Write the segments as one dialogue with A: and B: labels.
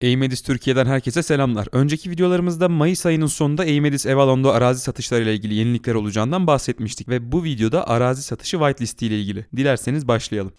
A: Eymedis Türkiye'den herkese selamlar. Önceki videolarımızda Mayıs ayının sonunda Eymedis Evalon'da arazi satışlarıyla ilgili yenilikler olacağından bahsetmiştik ve bu videoda arazi satışı whitelist ile ilgili. Dilerseniz başlayalım.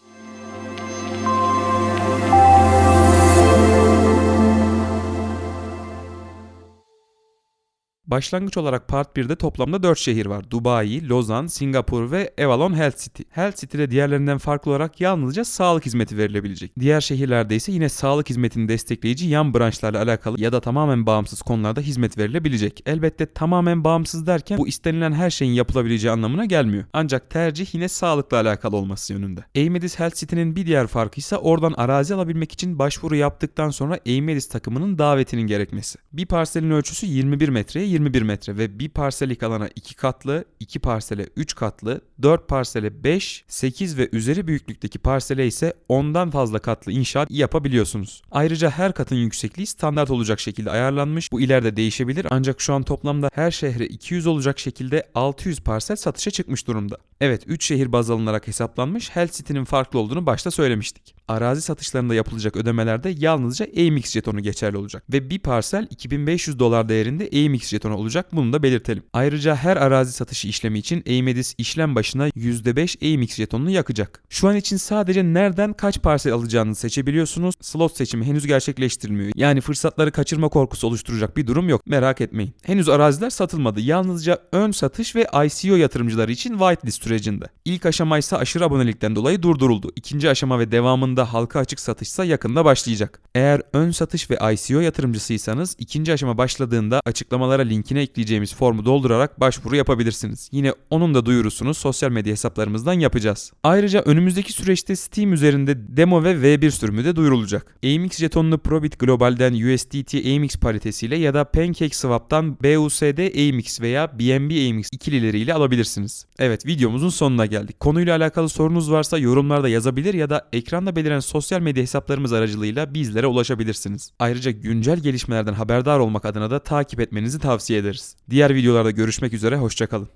A: Başlangıç olarak Part 1'de toplamda 4 şehir var. Dubai, Lozan, Singapur ve Avalon Health City. Health City'de diğerlerinden farklı olarak yalnızca sağlık hizmeti verilebilecek. Diğer şehirlerde ise yine sağlık hizmetini destekleyici yan branşlarla alakalı ya da tamamen bağımsız konularda hizmet verilebilecek. Elbette tamamen bağımsız derken bu istenilen her şeyin yapılabileceği anlamına gelmiyor. Ancak tercih yine sağlıkla alakalı olması yönünde. Eymedis Health City'nin bir diğer farkı ise oradan arazi alabilmek için başvuru yaptıktan sonra Eymedis takımının davetinin gerekmesi. Bir parselin ölçüsü 21 metreye 21 metre ve bir parsellik alana 2 katlı, 2 parsele 3 katlı, 4 parsele 5, 8 ve üzeri büyüklükteki parsele ise 10'dan fazla katlı inşaat yapabiliyorsunuz. Ayrıca her katın yüksekliği standart olacak şekilde ayarlanmış. Bu ileride değişebilir ancak şu an toplamda her şehre 200 olacak şekilde 600 parsel satışa çıkmış durumda. Evet 3 şehir baz alınarak hesaplanmış Health City'nin farklı olduğunu başta söylemiştik. Arazi satışlarında yapılacak ödemelerde yalnızca AMX jetonu geçerli olacak ve bir parsel 2500 dolar değerinde AMX jetonu olacak bunu da belirtelim. Ayrıca her arazi satışı işlemi için Aimedis işlem başına %5 AMX jetonunu yakacak. Şu an için sadece nereden kaç parsel alacağınızı seçebiliyorsunuz. Slot seçimi henüz gerçekleştirilmiyor. Yani fırsatları kaçırma korkusu oluşturacak bir durum yok. Merak etmeyin. Henüz araziler satılmadı. Yalnızca ön satış ve ICO yatırımcıları için whitelist sürecinde. İlk aşama ise aşırı abonelikten dolayı durduruldu. İkinci aşama ve devamında halka açık satışsa yakında başlayacak. Eğer ön satış ve ICO yatırımcısıysanız ikinci aşama başladığında açıklamalara linkine ekleyeceğimiz formu doldurarak başvuru yapabilirsiniz. Yine onun da duyurusunu sosyal medya hesaplarımızdan yapacağız. Ayrıca önümüzdeki süreçte Steam üzerinde demo ve V1 sürümü de duyurulacak. AMX jetonunu Probit Global'den USDT AMX paritesiyle ya da PancakeSwap'tan BUSD AMX veya BNB AMX ikilileriyle alabilirsiniz. Evet videomuzun sonuna geldik. Konuyla alakalı sorunuz varsa yorumlarda yazabilir ya da ekranda beliren sosyal medya hesaplarımız aracılığıyla bizlere ulaşabilirsiniz. Ayrıca güncel gelişmelerden haberdar olmak adına da takip etmenizi tavsiye ederiz. Diğer videolarda görüşmek üzere hoşçakalın.